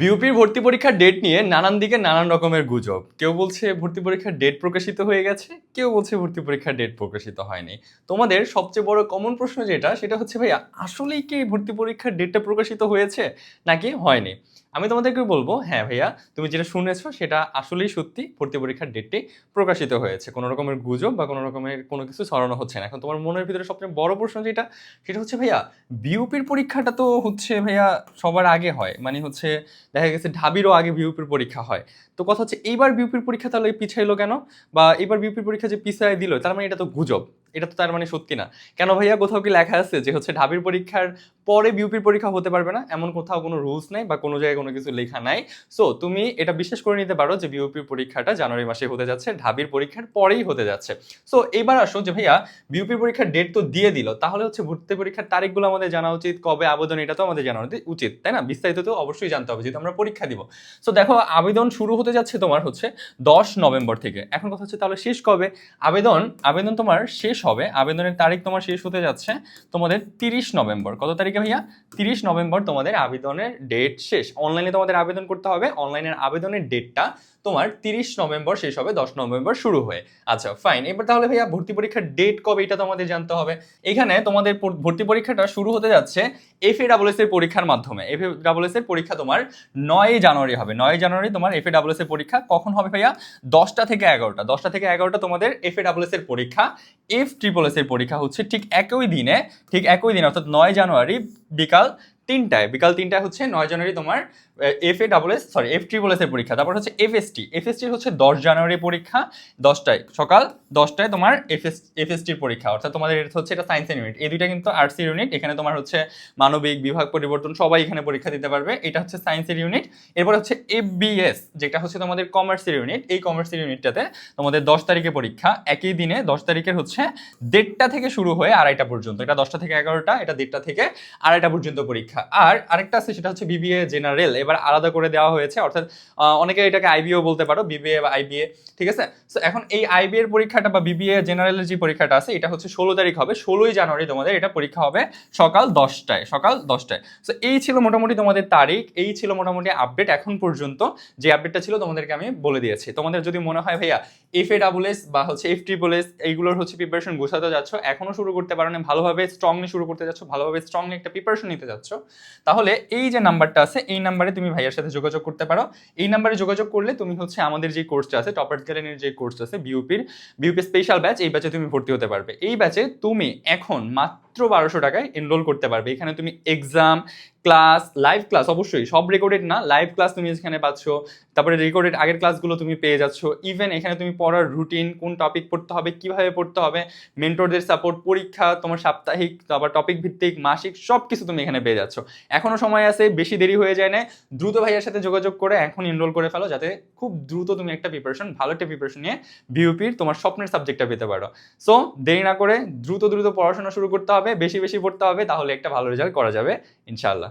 বিউপির ভর্তি পরীক্ষার ডেট নিয়ে নানান দিকে নানান রকমের গুজব। কেউ বলছে ভর্তি পরীক্ষার ডেট প্রকাশিত হয়ে গেছে, কেউ বলছে ভর্তি পরীক্ষার ডেট প্রকাশিত হয়নি। তোমাদের সবচেয়ে বড় কমন প্রশ্ন যেটা, সেটা হচ্ছে ভাইয়া, আসলেই কি ভর্তি পরীক্ষার ডেটটা প্রকাশিত হয়েছে নাকি হয়নি? আমি তোমাদেরকে বলব হ্যাঁ ভাইয়া, তুমি যেটা শুনেছো সেটা আসলেই সত্যি, ভর্তি পরীক্ষার ডেটটি প্রকাশিত হয়েছে। কোনো রকমের গুজব বা কোনো রকমের কোনো কিছু ছড়ানো হচ্ছে না। এখন তোমার মনের ভিতরে সবচেয়ে বড় প্রশ্ন যেটা, সেটা হচ্ছে ভাইয়া বিউপির পরীক্ষাটা তো হচ্ছে ভাইয়া সবার আগে হয়। মানে হচ্ছে দেখা গেছে ঢাবিরও আগে বিউপির পরীক্ষা হয়। তো কথা হচ্ছে, এইবার বিউপির পরীক্ষা তাহলে পিছাইলো কেন? বা এবার বিউপির পরীক্ষা যে পিছাই দিল, তার মানে এটা তো গুজব। এটা তো তার মানে সত্যি না। কেন ভাইয়া? কোথাও কি লেখা আছে যে হচ্ছে ঢাবির পরীক্ষার পরে বিউপির পরীক্ষা হতে পারবে না? এমন কোথাও কোনো রুলস নাই বা কোনো জায়গায় কোনো কিছু লেখা নাই। সো তুমি এটা বিশ্বাস করে নিতে পারো যে বিউপির পরীক্ষাটা জানুয়ারি মাসে হতে যাচ্ছে, ঢাবির পরীক্ষার পরেই হতে যাচ্ছে। সো এবার আসো যে ভাইয়া বিউপির পরীক্ষার ডেট তো দিয়ে দিল। তাহলে হচ্ছে ভর্তি পরীক্ষার তারিখগুলো আমাদের জানা উচিত, কবে আবেদন এটা তো আমাদের জানা উচিত, তাই না? বিস্তারিত তো অবশ্যই জানতে হবে যেহেতু আমরা পরীক্ষা দিব। সো দেখো, আবেদন শুরু হতে যাচ্ছে তোমার হচ্ছে দশ নভেম্বর থেকে। এখন কথা হচ্ছে তাহলে শেষ কবে? আবেদন আবেদন তোমার শেষ হবে। আবেদনের তারিখ তোমার শেষ হতে যাচ্ছে তোমাদের তিরিশ নভেম্বর। কত তারিখে ভাইয়া? তিরিশ নভেম্বর তোমাদের আবেদনের ডেট শেষ। অনলাইনে তোমাদের আবেদন করতে হবে। অনলাইনের আবেদনের ডেটটা তোমার তিরিশ নভেম্বর শেষ হবে, দশ নভেম্বর শুরু হয়ে। আচ্ছা ফাইন এবার তাহলে ভাইয়া ভর্তি পরীক্ষার ডেট কবে এটা তোমাদের জানতে হবে। এখানে তোমাদের ভর্তি পরীক্ষাটা শুরু হতে যাচ্ছে এফ এ ডাবল এস এর পরীক্ষার মাধ্যমে। এফ এ ডাবল এস এর পরীক্ষা তোমার নয় জানুয়ারি হবে। নয় জানুয়ারি তোমার এফ এ ডাবল এস এর পরীক্ষা কখন হবে ভাইয়া? দশটা থেকে এগারোটা। দশটা থেকে এগারোটা তোমাদের এফ এ ডাবল এস এর পরীক্ষা। এফ ট্রিপল এস এর পরীক্ষা হচ্ছে ঠিক একই দিনে, ঠিক একই দিনে, অর্থাৎ নয় জানুয়ারি বিকাল তিনটায়, বিকাল তিনটায় হচ্ছে নয় জানুয়ারি তোমার F A double S sorry F triple S এর পরীক্ষা। তারপর হচ্ছে F S T F S T হচ্ছে দশ জানুয়ারি পরীক্ষা, দশটায়, সকাল দশটায় তোমার এফ এস এফ এস টির পরীক্ষা। অর্থাৎ তোমাদের হচ্ছে, এটা সায়েন্সের ইউনিট এই দুইটা কিন্তু আর্টস ইউনিট এখানে তোমার হচ্ছে মানবিক, বিভাগ পরিবর্তন, সবাই এখানে পরীক্ষা দিতে পারবে। এটা হচ্ছে সায়েন্সের ইউনিট এরপর হচ্ছে এফ বিএস যেটা হচ্ছে তোমাদের কমার্সের ইউনিট এই কমার্সের ইউনিটটাতে তোমাদের দশ তারিখে পরীক্ষা। একই দিনে দশ তারিখের হচ্ছে দেড়টা থেকে শুরু হয়ে আড়াইটা পর্যন্ত। এটা দশটা থেকে এগারোটা, এটা দেড়টা থেকে আড়াইটা পর্যন্ত পরীক্ষা। আর আরেকটা আছে, সেটা হচ্ছে বিবিএ জেনারেল এবার আলাদা করে দেওয়া হয়েছে, অর্থাৎ অনেকে এটাকে আইবিও বলতে পারো বিবিএ বা আইবিএ ঠিক আছে? সো এখন এই আইবিএ এর পরীক্ষাটা বা বিবিএ জেনারেলের যে পরীক্ষাটা আছে, এটা হচ্ছে ষোলো তারিখ হবে, ষোলোই জানুয়ারি তোমাদের এটা পরীক্ষা হবে সকাল দশটায় সকাল দশটায়। সো এই ছিল মোটামুটি তোমাদের তারিখ, এই ছিল মোটামুটি আপডেট এখন পর্যন্ত। যে আপডেটটা ছিল তোমাদেরকে আমি বলে দিয়েছি। তোমাদের যদি মনে হয়, ভাইয়া এফ এ ডাবল এস বা হচ্ছে এফ ট্রিপল এস এইগুলোর হচ্ছে প্রিপারেশন গোছাতে যাচ্ছ, এখনও শুরু করতে পারো না, ভালোভাবে স্ট্রংলি শুরু করতে যাচ্ছ, ভালোভাবে স্ট্রংলি একটা প্রিপারেশন নিতে যাচ্ছ তাহলে এই যে নাম্বারটা আছে, এই নাম্বারে তুমি ভাইয়ার সাথে যোগাযোগ করতে পারো। এই নাম্বারে যোগাযোগ করলে তুমি হচ্ছে আমাদের যে কোর্সটা আছে টপার গ্যালেনের যে কোর্স আছে বিউপির বিউপি স্পেশাল ব্যাচ এই ব্যাচে তুমি ভর্তি হতে পারবে। এই ব্যাচে তুমি এখন মাত্র বারোশো টাকায় এনরোল করতে পারবে। এখানে তুমি এক্সাম ক্লাস লাইভ ক্লাস অবশ্যই সব রেকর্ডেড না লাইভ ক্লাস তুমি এখানে পাচ্ছ, তারপরে রেকর্ডেড আগের ক্লাসগুলো তুমি পেয়ে যাচ্ছ। ইভেন এখানে তুমি পড়ার রুটিন কোন টপিক পড়তে হবে, কীভাবে পড়তে হবে মেন্টরদের সাপোর্ট পরীক্ষা, তোমার সাপ্তাহিক, তারপর টপিক ভিত্তিক, মাসিক সব কিছু তুমি এখানে পেয়ে যাচ্ছ। এখনও সময় আছে, বেশি দেরি হয়ে যায় না। দ্রুত ভাইয়ের সাথে যোগাযোগ করে এখন এনরোল করে ফেলো, যাতে খুব দ্রুত তুমি একটা প্রিপারেশন ভালো একটা প্রিপারেশন নিয়ে বিউপির তোমার স্বপ্নের সাবজেক্টটা পেতে পারো। সো দেরি না করে দ্রুত দ্রুত পড়াশোনা শুরু করতে হবে বেশি বেশি পড়তে হবে তাহলে একটা ভালো রেজাল্ট করা যাবে ইনশাআল্লাহ।